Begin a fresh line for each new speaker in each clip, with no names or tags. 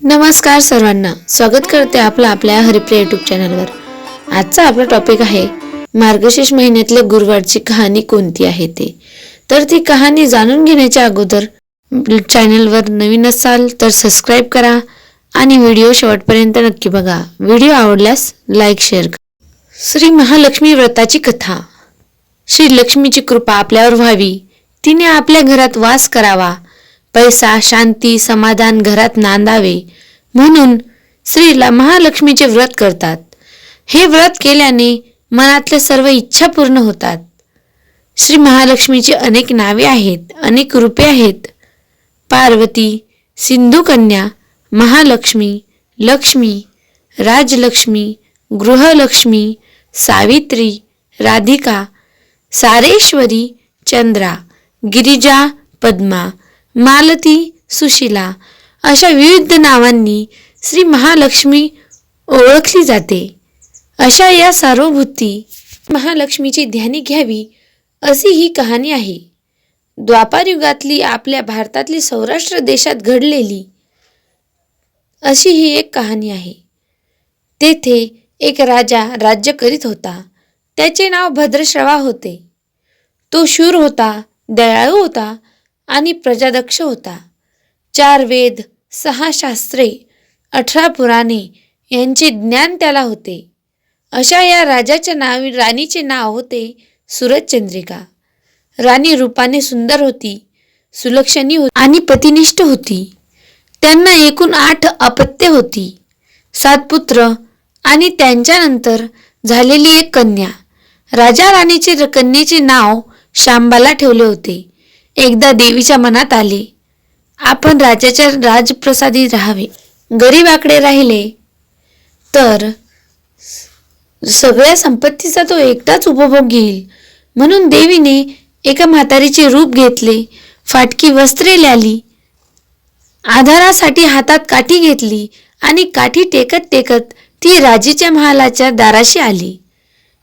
नमस्कार सर्वांना. स्वागत करते आपलं आपल्या हरिप्रिया युट्यूब चॅनलवर आजचा आपला टॉपिक आहे मार्गशीर्ष महिन्यातल्या गुरुवारची कहाणी कोणती आहे ते? तर ती कहाणी जाणून घेण्याच्या अगोदर चॅनलवर नवीन असाल तर सबस्क्राईब करा आणि व्हिडिओ शेवटपर्यंत नक्की बघा. व्हिडिओ आवडल्यास लाईक शेअर करा. श्री महालक्ष्मी व्रताची कथा. श्री लक्ष्मीची कृपा आपल्यावर व्हावी. तिने आपल्या घरात वास करावा. पैसा शांती समाधान घरात नांदावे. म्हणून स्त्रीला महालक्ष्मीचे व्रत करतात. हे व्रत केल्याने मनातल्या सर्व इच्छा पूर्ण होतात. श्री महालक्ष्मीची अनेक नावे आहेत अनेक रूपे आहेत. पार्वती सिंधुकन्या महालक्ष्मी लक्ष्मी राजलक्ष्मी गृहलक्ष्मी सावित्री राधिका सारेश्वरी चंद्रा गिरिजा पद्मा मालती सुशिला अशा विविध नावांनी श्री महालक्ष्मी ओळखली जाते. अशा या सार्वभूती महालक्ष्मीची ध्यानी घ्यावी अशी ही कहाणी आहे. द्वापार युगातली आपल्या भारतातली सौराष्ट्र देशात घडलेली अशी ही एक कहाणी आहे. तेथे एक राजा राज्य करीत होता. त्याचे नाव भद्रश्रवा होते. तो शूर होता दयाळू होता आणि प्रजादक्ष होता. चार वेद सहा शास्त्रे अठरा पुराणे यांचे ज्ञान त्याला होते. अशा या राजाच्या नाव राणीचे नाव होते सूरजचंद्रिका. राणी रूपाने सुंदर होती सुलक्षणी होती आणि पतिनिष्ठ होती. त्यांना एकूण आठ अपत्य होती. सात पुत्र आणि त्यांच्यानंतर झालेली एक कन्या. राजा राणीचे कन्येचे नाव शांबाला ठेवले होते. एकदा देवीच्या मनात आले. आपण राजाच्या राजप्रसादी राहावे. गरीबाकडे राहिले. तर सगळ्या संपत्तीचा तो एकटाच उपभोग घेईल. म्हणून देवीने एका म्हातारीचे रूप घेतले. फाटकी वस्त्रे ल्याली. आधारासाठी हातात काठी घेतली आणि काठी टेकत टेकत ती राजेच्या महालाच्या दाराशी आली.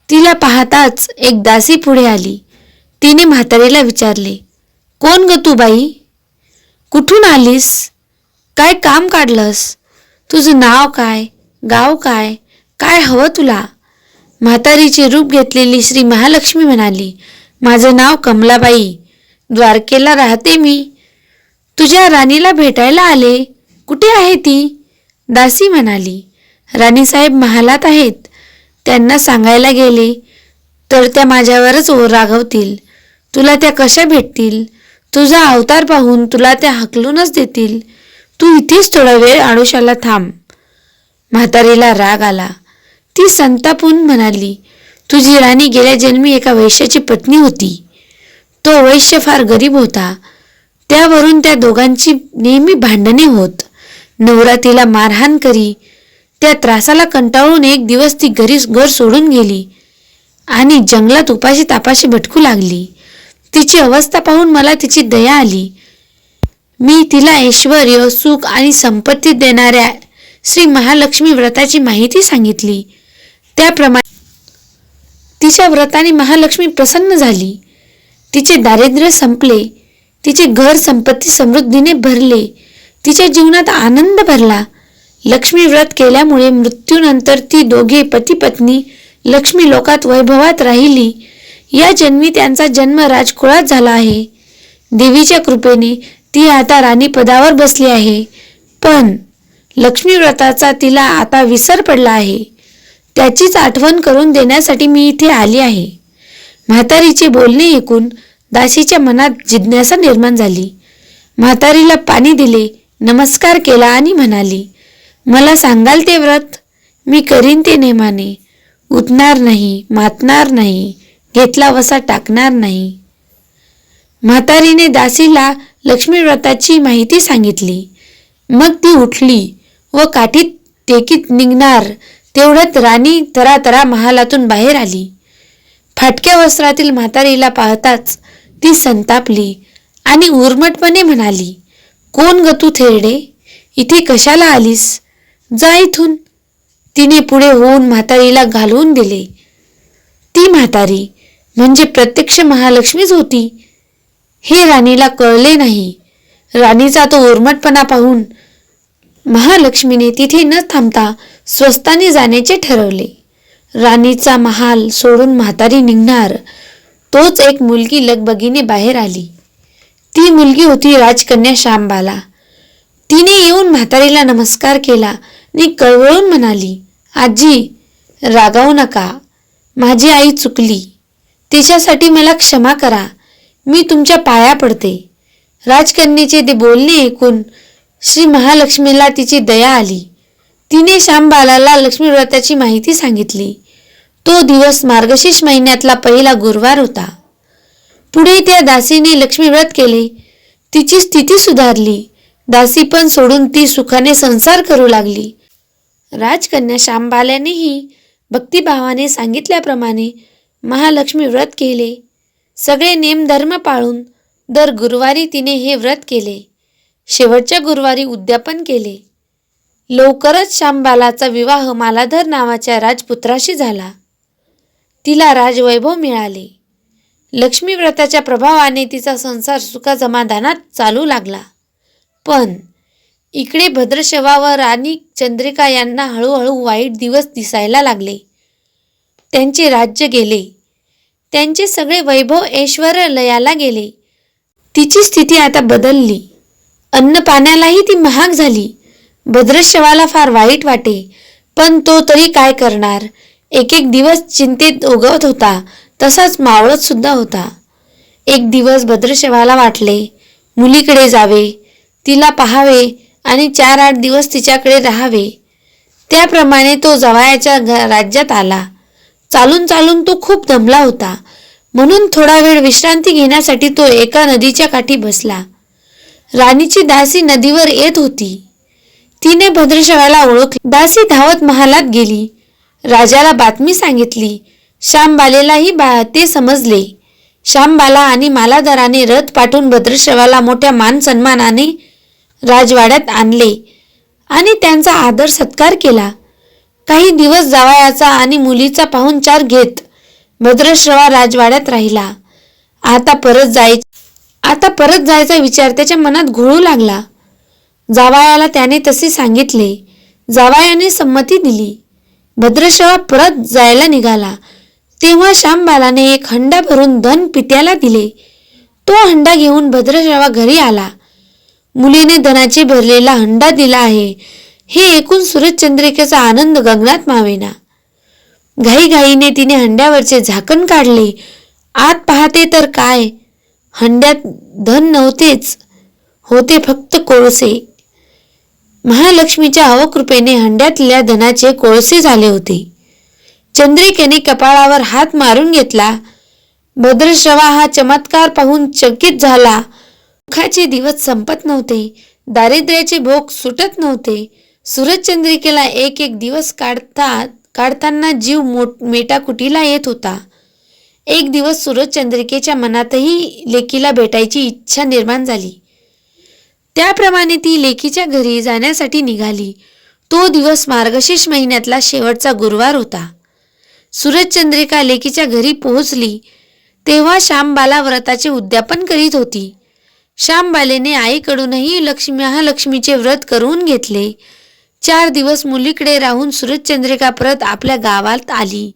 तिला पाहताच एक दासी पुढे आली. तिने म्हातारीला विचारले कोण ग तू बाई? कुठून आलीस? काय काम काढलंस? तुझं नाव काय? गाव काय? काय हवं तुला? म्हातारीचे रूप घेतलेली श्री महालक्ष्मी म्हणाली माझं नाव कमलाबाई. द्वारकेला राहते मी. तुझ्या राणीला भेटायला आले. कुठे आहे ती? दासी म्हणाली राणीसाहेब महालात आहेत. त्यांना सांगायला गेले तर त्या माझ्यावरच ओ- रागवतील. तुला त्या कशा भेटतील? तुझा अवतार पाहून तुला त्या हाकलूनच देतील. तू इथेच थोडा वेळ आडोशाला थांब. म्हातारीला राग आला. ती संतापून म्हणाली तुझी राणी गेल्या जन्मी एका वैश्याची पत्नी होती. तो वैश्य फार गरीब होता. त्यावरून त्या दोघांची नेहमी भांडणे होत. नवरा तिला मारहाण करी. त्या त्रासाला कंटाळून एक दिवस ती घरी घर सोडून गेली आणि जंगलात उपाशी तापाशी भटकू लागली. तिची अवस्था पाहून मला तिची दया आली. मी तिला ऐश्वर सुख आणि संपत्ती देणाऱ्या श्री महालक्ष्मी व्रताची माहिती सांगितली. त्याप्रमाणे तिच्या व्रताने महालक्ष्मी प्रसन्न झाली. तिचे दारिद्र्य संपले. तिचे घर संपत्ती समृद्धीने भरले. तिच्या जीवनात आनंद भरला. लक्ष्मी व्रत केल्यामुळे मृत्यूनंतर ती दोघे पती पत्नी लक्ष्मी लोकात वैभवात राहिली. या जन्मी त्यांचा जन्म राजकुळात झाला आहे. देवीच्या कृपेने ती आता राणी पदावर बसली आहे. पण लक्ष्मी व्रताचा तिला आता विसर पडला आहे. त्याचीच आठवण करून देण्यासाठी मी इथे आली आहे. म्हातारीचे बोलणे ऐकून दासीच्या मनात जिज्ञासा निर्माण झाली. म्हातारीला पाणी दिले नमस्कार केला आणि म्हणाली मला सांगाल ते व्रत? मी करीन ते नेमाने. उठणार नाही मातणार नाही. घेतला वसा टाकणार नाही. म्हातारीने दासीला लक्ष्मीव्रताची माहिती सांगितली. मग ती उठली व काठीत टेकीत निघणार तेवढ्यात राणी तरातरा महालातून बाहेर आली. फाटक्या वस्त्रातील म्हातारीला पाहताच ती संतापली आणि उर्मटपणे म्हणाली कोण गतू थेरडे? इथे कशाला आलीस? जा इथून. तिने पुढे होऊन म्हातारीला घालवून दिले. ती म्हातारी म्हणजे प्रत्यक्ष महालक्ष्मीच होती. हे राणीला कळले नाही. राणीचा तो उर्मटपणा पाहून महालक्ष्मीने तिथे न थांबता स्वस्ताने जाण्याचे ठरवले. राणीचा महाल सोडून म्हातारी निघणार तोच एक मुलगी लगबगीने बाहेर आली. ती मुलगी होती राजकन्या श्यामबाला. तिने येऊन म्हातारीला नमस्कार केला आणि कळवळून म्हणाली आजी रागावू नका. माझी आई चुकली. तिच्यासाठी मला क्षमा करा. मी तुमच्या पाया पडते. राजकन्येचे ते बोलणे ऐकून श्री महालक्ष्मीला तिची दया आली. तिने श्यामबालाला लक्ष्मीव्रताची माहिती सांगितली. तो दिवस मार्गशीर्ष महिन्यातला पहिला गुरुवार होता. पुढे त्या दासीने लक्ष्मीव्रत केले. तिची स्थिती सुधारली. दासी पण सोडून ती सुखाने संसार करू लागली. राजकन्या श्यामबाल्यानेही भक्तिभावाने सांगितल्याप्रमाणे महालक्ष्मी व्रत केले. सगळे नेमधर्म पाळून दर गुरुवारी तिने हे व्रत केले. शेवटच्या गुरुवारी उद्यापन केले. लवकरच श्यामबालाचा विवाह मालाधर नावाच्या राजपुत्राशी झाला. तिला राजवैभव मिळाले. लक्ष्मी व्रताच्या प्रभावाने तिचा संसार सुखासमाधानात चालू लागला. पण इकडे भद्रशवा व राणी चंद्रिका यांना हळूहळू वाईट दिवस दिसायला लागले. त्यांचे राज्य गेले. त्यांचे सगळे वैभव ऐश्वरलयाला गेले. तिची स्थिती आता बदलली. अन्न पाण्यालाही ती महाग झाली. भद्रशवाला फार वाईट वाटे. पण तो तरी काय करणार? एक एक दिवस चिंतेत उगवत होता. तसाच मावळत सुद्धा होता. एक दिवस भद्रशवाला वाटले मुलीकडे जावे. तिला पाहावे आणि चार आठ दिवस तिच्याकडे राहावे. त्याप्रमाणे तो जवायाच्या घ- राज्यात आला. चालून चालून तो खूप दमला होता. म्हणून थोडा वेळ विश्रांती घेण्यासाठी तो एका नदीच्या काठी बसला. राणीची दासी नदीवर येत होती. तिने भद्रशवाला ओळखले. दासी धावत महालात गेली. राजाला बातमी सांगितली. श्यामबालेलाही बा ते समजले. श्यामबाला आणि मालाधराने रथ पाठवून भद्रशवाला मोठ्या मान सन्मानाने राजवाड्यात आणले आणि त्यांचा आदर सत्कार केला. काही दिवस जावयाचा आणि मुलीचा पाहुणचार घेत. भद्रश्रवा राजवाड्यात राहिला. आता परत जाय आता परत जायचा विचार त्याच्या मनात घोळू लागला. जावायाला त्याने तसे सांगितले. जावायाने संमती दिली. भद्रश्रवा परत जायला निघाला. तेव्हा श्यामबालाने एक हंडा भरून धन पित्याला दिले. तो हंडा घेऊन भद्रश्रवा घरी आला. मुलीने धनाचे भरलेला हंडा दिला आहे. हे ऐकून सूरजचंद्रिकेचा आनंद गगनात मावेना. घाईघाईने तिने हंड्यावरचे झाकण काढले. आत पाहते तर काय? हंड्यात धन नव्हतेच. होते फक्त कोळसे. महालक्ष्मीच्या अवकृपेने हंड्यातल्या धनाचे कोळसे झाले होते. चंद्रिकेने कपाळावर हात मारून घेतला. भद्रश्रवा हा चमत्कार पाहून चकित झाला. दुःखाचे दिवस संपत नव्हते. दारिद्र्याचे भोग सुटत नव्हते. सूरजचंद्रिकेला एक एक दिवस काढता काढताना जीव मोट मेटाकुटीला येत होता. एक दिवस सूरजचंद्रिकेच्या मनातही लेकीला भेटायची इच्छा निर्माण झाली. त्याप्रमाणे ती लेकीच्या घरी जाण्यासाठी निघाली. तो दिवस मार्गशीर्ष महिन्यातला शेवटचा गुरुवार होता. सूरजचंद्रिका लेकीच्या घरी पोहोचली. तेव्हा श्यामबाला व्रताचे उद्यापन करीत होती. श्यामबालेने आईकडूनही लक्ष्मी महालक्ष्मीचे व्रत करून घेतले. चार दिवस मुलीकडे राहून सूरजचंद्रिका परत आपल्या गावात आली.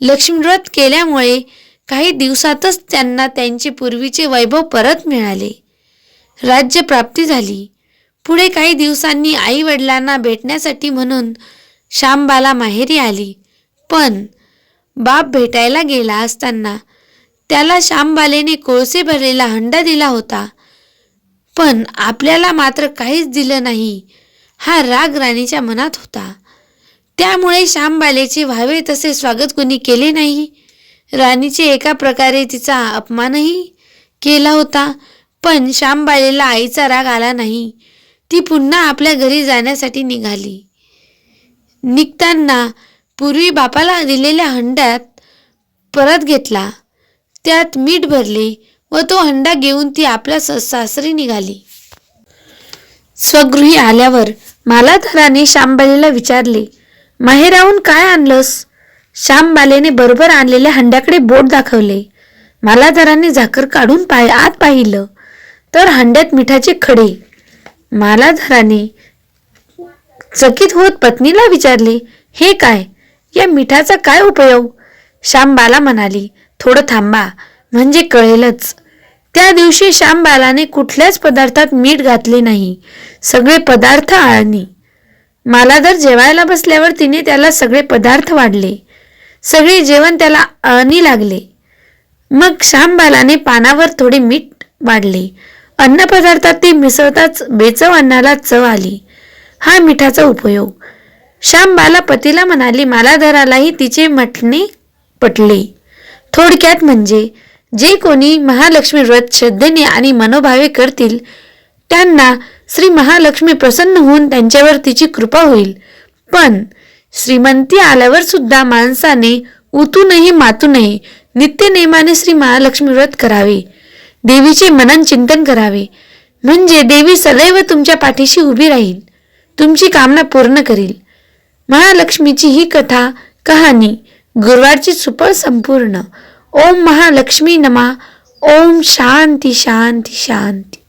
लक्ष्मीव्रत केल्यामुळे काही दिवसातच त्यांना त्यांचे पूर्वीचे वैभव परत मिळाले. राज्य प्राप्ती झाली. पुढे काही दिवसांनी आई वडिलांना भेटण्यासाठी म्हणून श्यामबाला माहेरी आली. पण बाप भेटायला गेला असताना त्याला श्यामबालेने कोळसे भरलेला हंडा दिला होता. पण आपल्याला मात्र काहीच दिलं नाही. हा राग राणीच्या मनात होता. त्यामुळे श्यामबालेचे व्हावे तसे स्वागत कुणी केले नाही. राणीचे एका प्रकारे तिचा अपमानही केला होता पण श्यामबालेला आईचा राग आला नाही. ती पुन्हा आपल्या घरी जाण्यासाठी निघाली. निघताना पूर्वी बापाला दिलेल्या हंड्यात परत घेतला. त्यात मीठ भरले व तो हंडा घेऊन ती आपल्या स- सासरी निघाली. स्वगृही आल्यावर मालाधराने श्यामबालेला विचारले माहेराहून काय आणलंस? श्यामबालेने बरोबर आणलेल्या हंड्याकडे बोट दाखवले. मालाधराने झाकर काढून पाय आत पाहिलं तर हंड्यात मिठाचे खडे. मालाधराने चकित होत पत्नीला विचारले हे काय? या मिठाचा काय उपयोग? श्यामबाला म्हणाली थोडं थांबा म्हणजे कळेलच. त्या दिवशी श्यामबालाने कुठल्याच पदार्थात मीठ घातले नाही. सगळे पदार्थ आळणी. मला जर जेवायला बसल्यावर तिने त्याला सगळे पदार्थ वाढले. सगळे जेवण त्याला अळणी लागले. मग श्यामबालाने पानावर थोडे मीठ वाढले. अन्नपदार्थात ते मिसळताच बेचव अन्नाला चव आली. हा मिठाचा उपयोग. श्यामबाला पतीला म्हणाली मालाधरालाही तिचे म्हटणे पटले. थोडक्यात म्हणजे जे कोणी महालक्ष्मी व्रत श्रद्धेने आणि मनोभावे करतील त्यांना श्री महालक्ष्मी प्रसन्न होऊन त्यांच्यावर तिची कृपा होईल. पण श्रीमंती आल्यावर सुद्धा माणसाने उतूनही मातूनही नित्यनेमाने श्री महालक्ष्मी व्रत करावे. देवीचे मनन चिंतन करावे. म्हणजे देवी सदैव तुमच्या पाठीशी उभी राहील. तुमची कामना पूर्ण करील. महालक्ष्मीची ही कथा कहाणी गुरुवारची सुपळ संपूर्ण. ओम महालक्ष्मी नमा. ओम शांती शांती शांती.